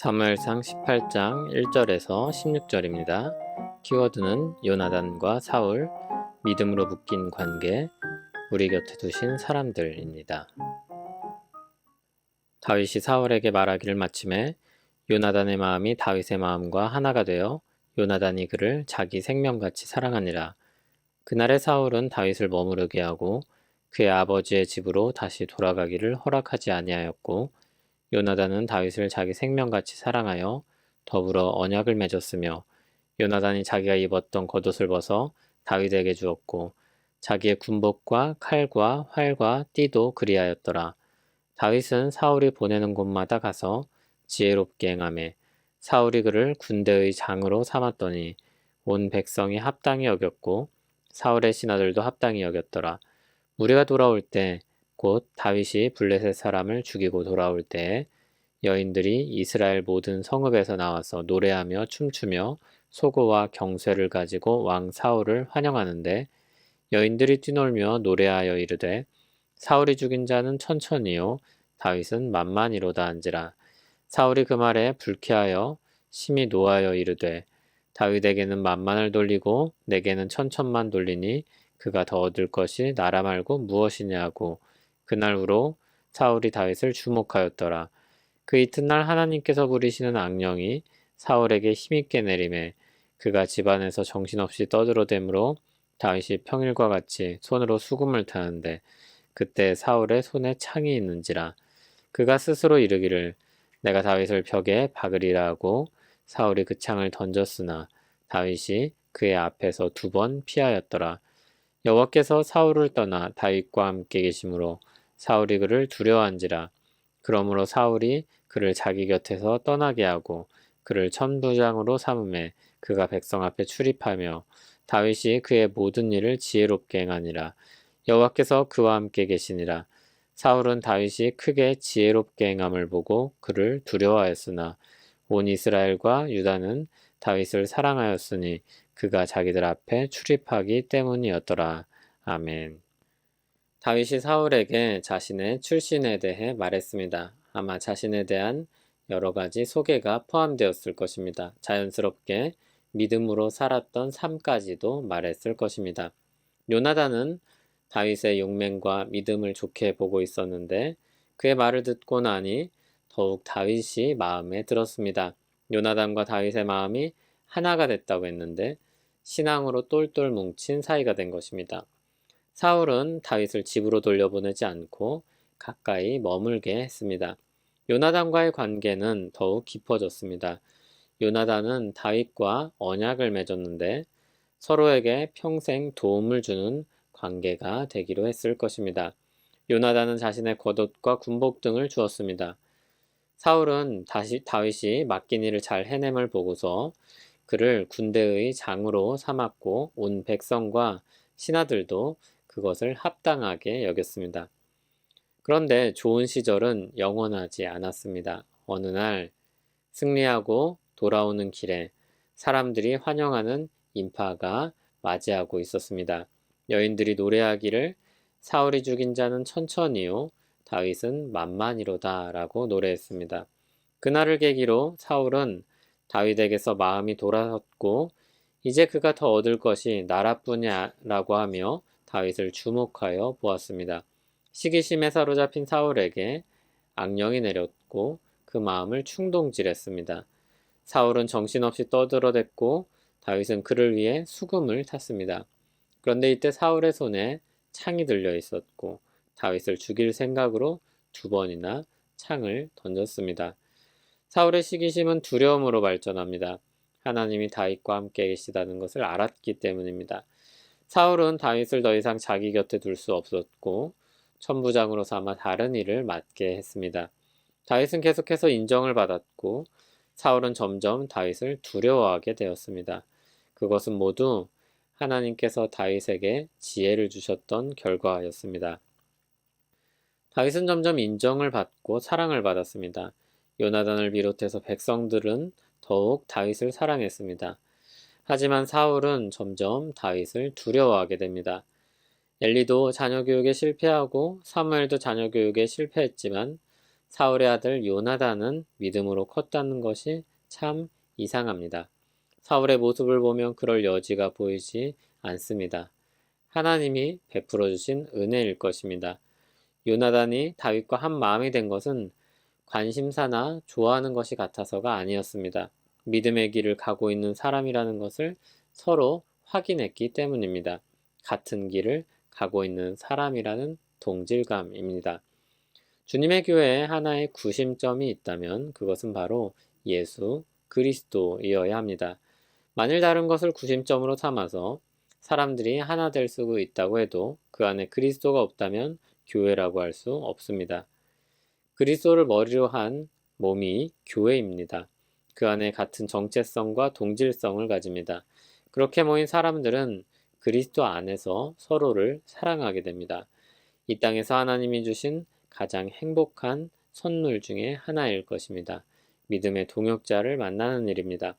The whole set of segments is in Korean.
사무엘상 18장 1절에서 16절입니다. 키워드는 요나단과 사울, 믿음으로 묶인 관계, 우리 곁에 두신 사람들입니다. 다윗이 사울에게 말하기를 마침에 요나단의 마음이 다윗의 마음과 하나가 되어 요나단이 그를 자기 생명같이 사랑하니라. 그날의 사울은 다윗을 머무르게 하고 그의 아버지의 집으로 다시 돌아가기를 허락하지 아니하였고 요나단은 다윗을 자기 생명같이 사랑하여 더불어 언약을 맺었으며 요나단이 자기가 입었던 겉옷을 벗어 다윗에게 주었고 자기의 군복과 칼과 활과 띠도 그리하였더라. 다윗은 사울이 보내는 곳마다 가서 지혜롭게 행하매 사울이 그를 군대의 장으로 삼았더니 온 백성이 합당히 여겼고 사울의 신하들도 합당히 여겼더라. 무리가 돌아올 때 곧 다윗이 블레셋 사람을 죽이고 돌아올 때 여인들이 이스라엘 모든 성읍에서 나와서 노래하며 춤추며 소고와 경쇠를 가지고 왕 사울을 환영하는데 여인들이 뛰놀며 노래하여 이르되 사울이 죽인 자는 천천히요 다윗은 만만이로다 한지라. 사울이 그 말에 불쾌하여 심히 노하여 이르되 다윗에게는 만만을 돌리고 내게는 천천만 돌리니 그가 더 얻을 것이 나라 말고 무엇이냐고 그날 후로 사울이 다윗을 주목하였더라. 그 이튿날 하나님께서 부리시는 악령이 사울에게 힘있게 내림에 그가 집안에서 정신없이 떠들어대므로 다윗이 평일과 같이 손으로 수금을 타는데 그때 사울의 손에 창이 있는지라 그가 스스로 이르기를 내가 다윗을 벽에 박으리라 하고 사울이 그 창을 던졌으나 다윗이 그의 앞에서 두 번 피하였더라 여호와께서 사울을 떠나 다윗과 함께 계심으로 사울이 그를 두려워한지라. 그러므로 사울이 그를 자기 곁에서 떠나게 하고 그를 천부장으로 삼음에 그가 백성 앞에 출입하며 다윗이 그의 모든 일을 지혜롭게 행하니라. 여호와께서 그와 함께 계시니라. 사울은 다윗이 크게 지혜롭게 행함을 보고 그를 두려워하였으나 온 이스라엘과 유다는 다윗을 사랑하였으니 그가 자기들 앞에 출입하기 때문이었더라. 아멘. 다윗이 사울에게 자신의 출신에 대해 말했습니다. 아마 자신에 대한 여러 가지 소개가 포함되었을 것입니다. 자연스럽게 믿음으로 살았던 삶까지도 말했을 것입니다. 요나단은 다윗의 용맹과 믿음을 좋게 보고 있었는데 그의 말을 듣고 나니 더욱 다윗이 마음에 들었습니다. 요나단과 다윗의 마음이 하나가 됐다고 했는데 신앙으로 똘똘 뭉친 사이가 된 것입니다. 사울은 다윗을 집으로 돌려보내지 않고 가까이 머물게 했습니다. 요나단과의 관계는 더욱 깊어졌습니다. 요나단은 다윗과 언약을 맺었는데 서로에게 평생 도움을 주는 관계가 되기로 했을 것입니다. 요나단은 자신의 겉옷과 군복 등을 주었습니다. 사울은 다시 다윗이 맡긴 일을 잘 해냄을 보고서 그를 군대의 장으로 삼았고 온 백성과 신하들도 그것을 합당하게 여겼습니다. 그런데 좋은 시절은 영원하지 않았습니다. 어느 날 승리하고 돌아오는 길에 사람들이 환영하는 인파가 맞이하고 있었습니다. 여인들이 노래하기를 사울이 죽인 자는 천천히요 다윗은 만만이로다 라고 노래했습니다. 그날을 계기로 사울은 다윗에게서 마음이 돌아섰고 이제 그가 더 얻을 것이 나라뿐이라고 하며 다윗을 주목하여 보았습니다. 시기심에 사로잡힌 사울에게 악령이 내렸고 그 마음을 충동질했습니다. 사울은 정신없이 떠들어댔고 다윗은 그를 위해 수금을 탔습니다. 그런데 이때 사울의 손에 창이 들려 있었고 다윗을 죽일 생각으로 두 번이나 창을 던졌습니다. 사울의 시기심은 두려움으로 발전합니다. 하나님이 다윗과 함께 계시다는 것을 알았기 때문입니다. 사울은 다윗을 더 이상 자기 곁에 둘 수 없었고 천부장으로 삼아 다른 일을 맡게 했습니다. 다윗은 계속해서 인정을 받았고 사울은 점점 다윗을 두려워하게 되었습니다. 그것은 모두 하나님께서 다윗에게 지혜를 주셨던 결과였습니다. 다윗은 점점 인정을 받고 사랑을 받았습니다. 요나단을 비롯해서 백성들은 더욱 다윗을 사랑했습니다. 하지만 사울은 점점 다윗을 두려워하게 됩니다. 엘리도 자녀 교육에 실패하고 사무엘도 자녀 교육에 실패했지만 사울의 아들 요나단은 믿음으로 컸다는 것이 참 이상합니다. 사울의 모습을 보면 그럴 여지가 보이지 않습니다. 하나님이 베풀어 주신 은혜일 것입니다. 요나단이 다윗과 한 마음이 된 것은 관심사나 좋아하는 것이 같아서가 아니었습니다. 믿음의 길을 가고 있는 사람이라는 것을 서로 확인했기 때문입니다. 같은 길을 가고 있는 사람이라는 동질감입니다. 주님의 교회에 하나의 구심점이 있다면 그것은 바로 예수 그리스도이어야 합니다. 만일 다른 것을 구심점으로 삼아서 사람들이 하나 될 수 있다고 해도 그 안에 그리스도가 없다면 교회라고 할 수 없습니다. 그리스도를 머리로 한 몸이 교회입니다. 그 안에 같은 정체성과 동질성을 가집니다. 그렇게 모인 사람들은 그리스도 안에서 서로를 사랑하게 됩니다. 이 땅에서 하나님이 주신 가장 행복한 선물 중에 하나일 것입니다. 믿음의 동역자를 만나는 일입니다.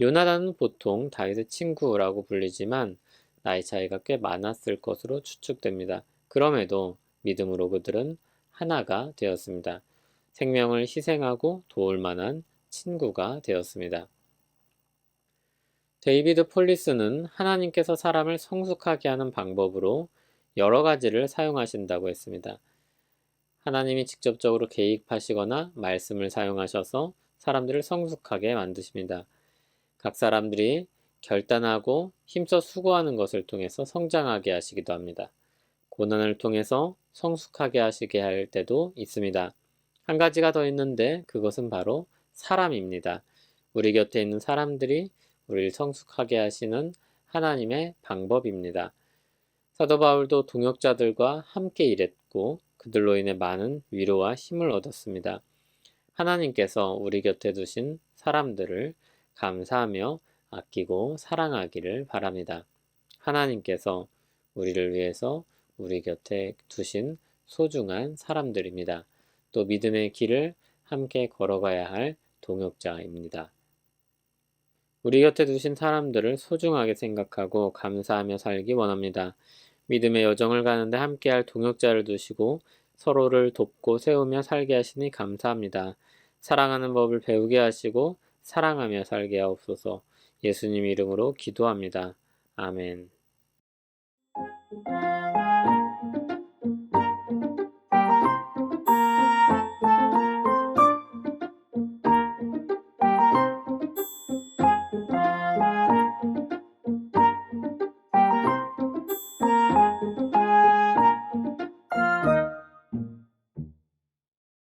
요나단은 보통 다윗의 친구라고 불리지만 나이 차이가 꽤 많았을 것으로 추측됩니다. 그럼에도 믿음으로 그들은 하나가 되었습니다. 생명을 희생하고 도울 만한 친구가 되었습니다. 데이비드 폴리스는 하나님께서 사람을 성숙하게 하는 방법으로 여러 가지를 사용하신다고 했습니다. 하나님이 직접적으로 개입하시거나 말씀을 사용하셔서 사람들을 성숙하게 만드십니다. 각 사람들이 결단하고 힘써 수고하는 것을 통해서 성장하게 하시기도 합니다. 고난을 통해서 성숙하게 하시게 할 때도 있습니다. 한 가지가 더 있는데 그것은 바로 사람입니다. 우리 곁에 있는 사람들이 우리를 성숙하게 하시는 하나님의 방법입니다. 사도 바울도 동역자들과 함께 일했고 그들로 인해 많은 위로와 힘을 얻었습니다. 하나님께서 우리 곁에 두신 사람들을 감사하며 아끼고 사랑하기를 바랍니다. 하나님께서 우리를 위해서 우리 곁에 두신 소중한 사람들입니다. 또 믿음의 길을 함께 걸어가야 할 동역자입니다. 우리 곁에 두신 사람들을 소중하게 생각하고 감사하며 살기 원합니다. 믿음의 여정을 가는데 함께할 동역자를 두시고 서로를 돕고 세우며 살게 하시니 감사합니다. 사랑하는 법을 배우게 하시고 사랑하며 살게 하옵소서 예수님 이름으로 기도합니다. 아멘.